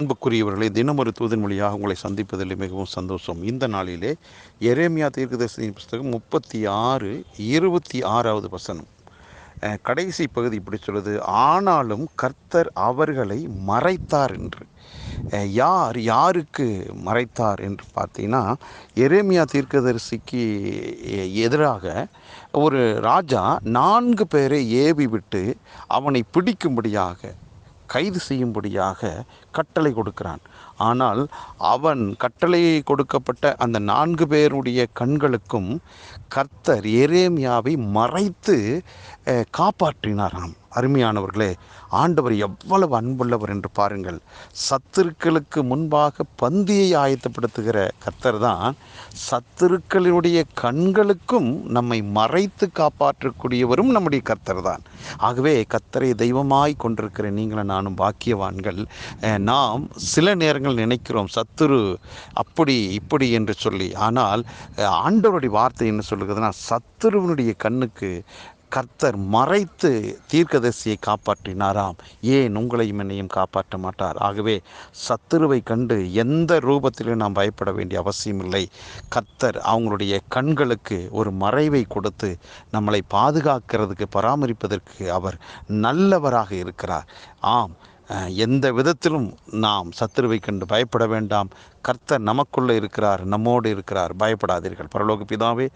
அன்புக்குரியவர்களே தினமொரு தூதன் மொழியாக உங்களை சந்திப்பதில் மிகவும் சந்தோஷம். இந்த நாளிலே எரேமியா தீர்க்கதரிசனின் புஸ்தகம் முப்பத்தி ஆறு இருபத்தி ஆறாவது வசனம் கடைசி பகுதி இப்படி சொல்லுது ஆனாலும் கர்த்தர் அவர்களை மறைத்தார் என்று. யார் யாருக்கு மறைத்தார் என்று பார்த்தீங்கன்னா எரேமியா தீர்க்கதரிசிக்கு எதிராக ஒரு ராஜா நான்கு பேரை ஏவி விட்டு அவனை பிடிக்கும்படியாக கைது செய்யும்படியாக கட்டளை கொடுக்கிறான். ஆனால் அவன் கட்டளை கொடுக்கப்பட்ட அந்த நான்கு பேருடைய கண்களுக்கும் கர்த்தர் எரேமியாவை மறைத்து காப்பாற்றினாராம். அருமையானவர்களே ஆண்டவர் எவ்வளவு அன்புள்ளவர் என்று பாருங்கள். சத்துருக்களுக்கு முன்பாக பந்தியை ஆயத்தப்படுத்துகிற கர்த்தர் தான் சத்துருக்களுடைய கண்களுக்கும் நம்மை மறைத்து காப்பாற்றக்கூடியவரும் நம்முடைய கர்த்தர் தான். ஆகவே கர்த்தரை தெய்வமாய் கொண்டிருக்கிற நீங்களும் நானும் பாக்கியவான்கள். நாம் சில நேரங்கள் நினைக்கிறோம் சத்துரு அப்படி இப்படி என்று சொல்லி. ஆனால் ஆண்டவருடைய வார்த்தை என்ன சொல்லுகிறதுனா சத்துருவனுடைய கண்ணுக்கு கர்த்தர் மறைத்து தீர்க்கதரிசியை காப்பாற்றினாராம். ஏன் உங்களையும் என்னையும் காப்பாற்ற மாட்டார்? ஆகவே சத்துருவை கண்டு எந்த ரூபத்திலும் நாம் பயப்பட வேண்டிய அவசியமில்லை. கர்த்தர் அவங்களுடைய கண்களுக்கு ஒரு மறைவை கொடுத்து நம்மளை பாதுகாக்கிறதுக்கு பராமரிப்பதற்கு அவர் நல்லவராக இருக்கிறார். ஆம் எந்த விதத்திலும் நாம் சத்துருவை கண்டு பயப்பட வேண்டாம். கர்த்தர் நமக்குள்ளே இருக்கிறார் நம்மோடு இருக்கிறார். பயப்படாதீர்கள். பரலோக பிதாவே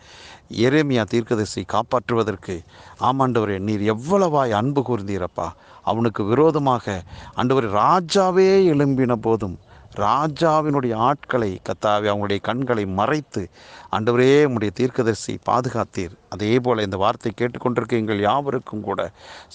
எரேமியா தீர்க்கதரிசி காப்பாற்றுவதற்கு ஆமாண்டவரே நீர் எவ்வளவாய் அன்பு கூர்ந்தீரப்பா. அவனுக்கு விரோதமாக ஆண்டவர் ராஜாவே எழும்பின போதும் ராஜாவினுடைய ஆட்களை கத்தாவே அவங்களுடைய கண்களை மறைத்து ஆண்டவரே உம்முடைய தீர்க்கதரிசி பாதுகாத்தீர். அதே போல் இந்த வார்த்தை கேட்டுக்கொண்டிருக்க எங்கள் யாவருக்கும் கூட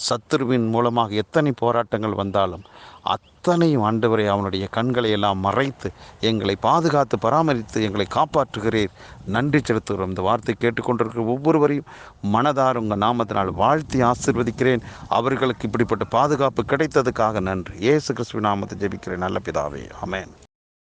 சத்துருவின் மூலமாக எத்தனை போராட்டங்கள் வந்தாலும் அத்தனையும் ஆண்டவரை அவனுடைய கண்களை எல்லாம் மறைத்து எங்களை பாதுகாத்து பராமரித்து எங்களை காப்பாற்றுகிறீர். நன்றி செலுத்துகிறோம். இந்த வார்த்தை கேட்டுக்கொண்டிருக்கிற ஒவ்வொருவரையும் மனதார் உங்கள் நாமத்தினால் வாழ்த்தி ஆசிர்வதிக்கிறேன். அவர்களுக்கு இப்படிப்பட்ட பாதுகாப்பு கிடைத்ததுக்காக நன்றி. இயேசு கிறிஸ்துவின் நாமத்தை ஜெபிக்கிறேன். நல்ல பிதாவே. அமேன்